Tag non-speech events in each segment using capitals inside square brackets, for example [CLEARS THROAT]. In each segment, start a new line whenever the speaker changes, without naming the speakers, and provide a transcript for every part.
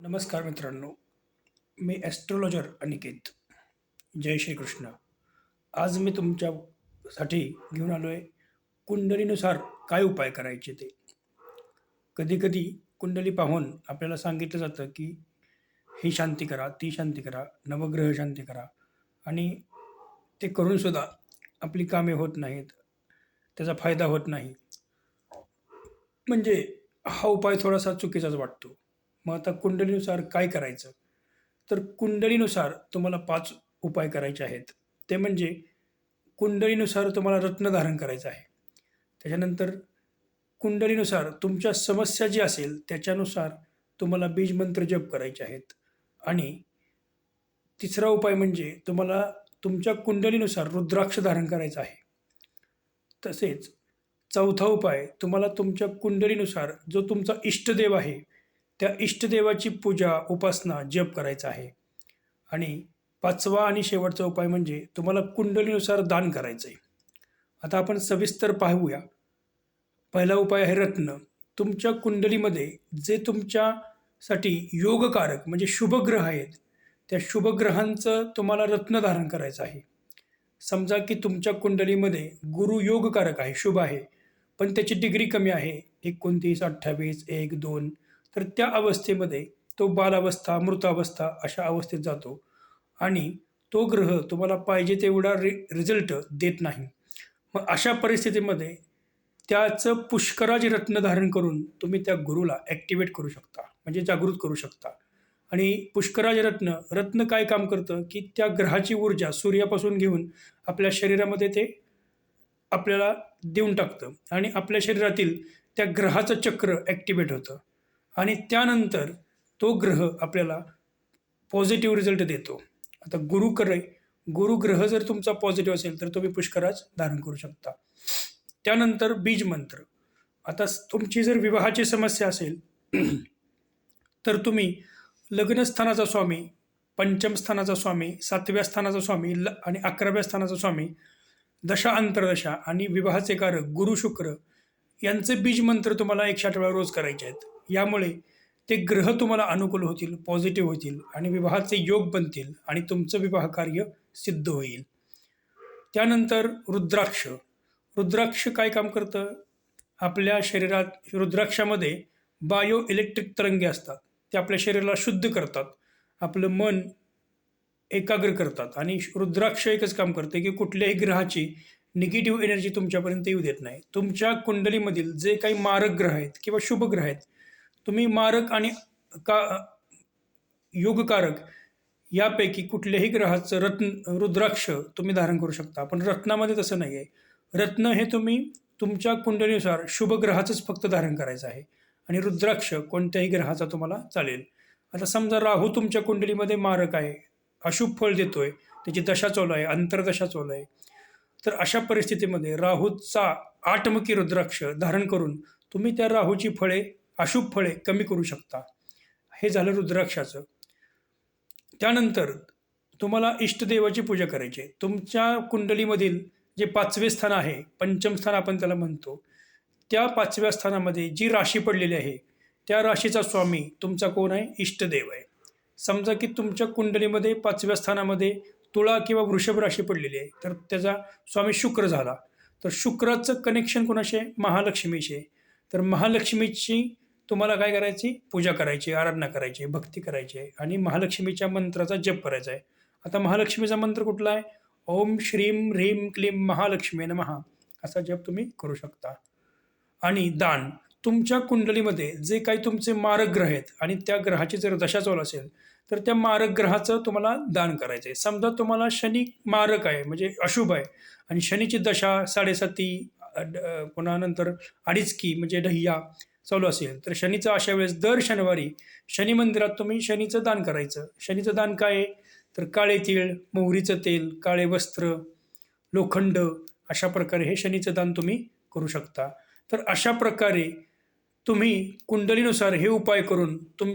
नमस्कार मित्रांनो मी ॲस्ट्रोलॉजर अनिकेत. जय श्रीकृष्ण. आज मी तुमच्यासाठी घेऊन आलो आहे कुंडलीनुसार काय उपाय करायचे ते. कधीकधी कुंडली पाहून आपल्याला सांगितलं जातं की ही शांती करा ती शांती करा नवग्रह शांती करा आणि ते करूनसुद्धा आपली कामे होत नाहीत त्याचा फायदा होत नाही. म्हणजे हा उपाय थोडासा चुकीचाच वाटतो. मग आता कुंडलीनुसार काय करायचं? तर कुंडलीनुसार तुम्हाला पाच उपाय करायचे आहेत. ते म्हणजे कुंडलीनुसार तुम्हाला रत्न धारण करायचं आहे. त्याच्यानंतर कुंडलीनुसार तुमच्या समस्या जी असेल त्याच्यानुसार तुम्हाला बीजमंत्र जप करायचे आहेत. आणि तिसरा उपाय म्हणजे तुम्हाला तुमच्या कुंडलीनुसार रुद्राक्ष धारण करायचं आहे. तसेच चौथा उपाय तुम्हाला तुमच्या कुंडलीनुसार जो तुमचा इष्टदेव आहे त्या इष्टदेवाची पूजा उपासना जप करायचा आहे. आणि पाचवा आणि शेवटचा उपाय म्हणजे तुम्हाला कुंडलीनुसार दान करायचं आहे आता आपण सविस्तर पाहूया. पहिला उपाय आहे रत्न. तुमच्या कुंडलीमध्ये जे तुमच्यासाठी योगकारक म्हणजे शुभग्रह आहेत त्या शुभग्रहांचं तुम्हाला रत्न धारण करायचं आहे. समजा की तुमच्या कुंडलीमध्ये गुरु योगकारक आहे शुभ आहे पण त्याची डिग्री कमी आहे. एकोणतीस अठ्ठावीस एक दोन तर त्या अवस्थेमध्ये तो बालावस्था मृतावस्था अशा अवस्थेत जातो आणि तो ग्रह तुम्हाला पाहिजे तेवढा रि रिझल्ट देत नाही. मग अशा परिस्थितीमध्ये त्याचं पुष्कराज रत्न धारण करून तुम्ही त्या गुरुला ॲक्टिवेट करू शकता म्हणजे जागृत करू शकता. आणि पुष्कराज रत्न रत्न काय काम करतं? की त्या ग्रहाची ऊर्जा सूर्यापासून घेऊन आपल्या शरीरामध्ये ते आपल्याला देऊन टाकतं आणि आपल्या शरीरातील त्या ग्रहाचं चक्र ॲक्टिवेट होतं. आणि त्यानंतर तो ग्रह आपल्याला पॉझिटिव्ह रिझल्ट देतो. आता गुरुकरे गुरुग्रह जर तुमचा पॉझिटिव्ह असेल तर तुम्ही पुष्कराज धारण करू शकता. त्यानंतर बीज मंत्र. आता तुमची जर विवाहाची समस्या असेल [CLEARS THROAT] तर तुम्ही लग्नस्थानाचा स्वामी पंचम स्थानाचा स्वामी सातव्या स्थानाचा स्वामी ल आणि अकराव्या स्थानाचा स्वामी दशा अंतरदशा आणि विवाहाचे कारक गुरु शुक्र यांचे बीज मंत्र तुम्हाला एकशे आठ वेळा रोज करायचे आहेत. यामुळे ते ग्रह तुम्हाला अनुकूल होतील पॉझिटिव्ह होतील आणि विवाहाचे योग बनतील आणि तुमचं विवाह कार्य सिद्ध होईल. त्यानंतर रुद्राक्ष. रुद्राक्ष काय काम करतं? आपल्या शरीरात रुद्राक्षामध्ये बायो इलेक्ट्रिक तरंगे असतात. ते आपल्या शरीराला शुद्ध करतात. आपलं मन एकाग्र करतात. आणि रुद्राक्ष एकच काम करते की कुठल्याही ग्रहाची निगेटिव्ह एनर्जी तुमच्यापर्यंत येऊ देत नाही. तुमच्या कुंडलीमधील जे काही मारक ग्रह आहेत किंवा शुभ ग्रह आहेत तुम्ही मारक आणि का योगकारक यापैकी कुठल्याही ग्रहाचं रत्न रुद्राक्ष तुम्ही धारण करू शकता. पण रत्नामध्ये तसं नाही आहे रत्न हे तुम्ही तुमच्या कुंडलीनुसार शुभ ग्रहाचंच फक्त धारण करायचं आहे. आणि रुद्राक्ष कोणत्याही ग्रहाचा तुम्हाला चालेल. आता समजा राहू तुमच्या कुंडलीमध्ये मारक आहे. अशुभ फळ देतोय. त्याची दशा चालू आहे. अंतरदशा चालू आहे. तर अशा परिस्थितीमध्ये राहूचा आठमुखी रुद्राक्ष धारण करून तुम्ही त्या राहूची फळे अशुभ फळे कमी करू शकता. हे झालं रुद्राक्षाचं. त्यानंतर तुम्हाला इष्टदेवाची पूजा करायची आहे. तुमच्या कुंडलीमधील जे पाचवे स्थान आहे पंचम स्थान आपण त्याला म्हणतो त्या पाचव्या स्थानामध्ये जी राशी पडलेली आहे त्या राशीचा स्वामी तुमचा कोण आहे? इष्टदेव आहे. समजा की तुमच्या कुंडलीमध्ये पाचव्या स्थानामध्ये तुळा किंवा वृषभ राशी पडलेली आहे तर त्याचा स्वामी शुक्र झाला. तर शुक्राचं कनेक्शन कोणाशी आहे? महालक्ष्मीशी आहे. तर महालक्ष्मीची तुम्हाला काय करायची? पूजा करायची आराधना करायची भक्ती करायची आहे. आणि महालक्ष्मीच्या मंत्राचा जप करायचा आहे. आता महालक्ष्मीचा मंत्र कुठला आहे? ओम श्रीम ह्रीम क्लीम महालक्ष्मी महा असा जप तुम्ही करू शकता. आणि दान. तुमच्या कुंडलीमध्ये जे काही तुमचे मारक ग्रह आहेत आणि त्या ग्रहाची जर दशा चालू असेल तर त्या मारक ग्रहाचं तुम्हाला दान करायचं आहे. समजा तुम्हाला शनी मारक आहे म्हणजे अशुभ आहे. आणि शनीची दशा साडेसाती पुन्हा नंतर अडीचकी म्हणजे ढह्या. चालू असेल. तर शनीचं अशा वेळेस दर शनिवारी शनी मंदिरात तुम्ही शनीचं दान करायचं. शनीचं दान काय? आहे तर काळे तीळ मोहरीचं तेल काळे वस्त्र लोखंड अशा प्रकारे हे शनीचं दान तुम्ही करू शकता. तर अशा प्रकारे तुम्ही कुंडलीनुसार हे उपाय करून तुम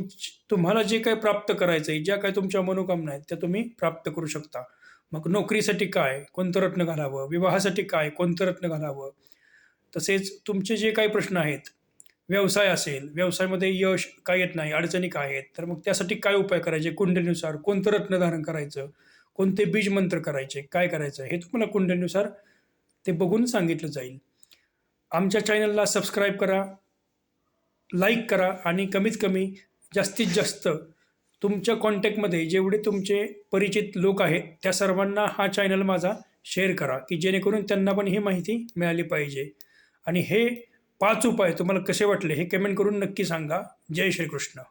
तुम्हाला जे काही प्राप्त करायचं आहे ज्या काही तुमच्या मनोकामना आहेत त्या तुम्ही प्राप्त करू शकता. मग नोकरीसाठी काय? कोणतं रत्न घालावं? विवाहासाठी काय? कोणतं रत्न घालावं? तसेच तुमचे जे काही प्रश्न आहेत व्यवसाय असेल व्यवसायामध्ये यश काय येत नाही अडचणी काय आहेत तर मग त्यासाठी काय उपाय करायचे? कुंडलीनुसार कोणतं रत्न धारण करायचं? कोणते बीज मंत्र करायचे? काय करायचं? हे तुम्हाला कुंडलीनुसार ते बघून सांगितलं जाईल. आमच्या चॅनलला सबस्क्राईब करा लाईक करा आणि कमीत कमी जास्तीत जास्त तुमच्या कॉन्टॅक्टमध्ये जेवढे तुमचे परिचित लोक आहेत त्या सर्वांना हा चॅनल माझा शेअर करा की जेणेकरून त्यांना पण ही माहिती मिळाली पाहिजे. आणि हे पाच उपाय तुम्हाला कसे वाटले हे कमेंट करून नक्की सांगा. जय श्रीकृष्ण.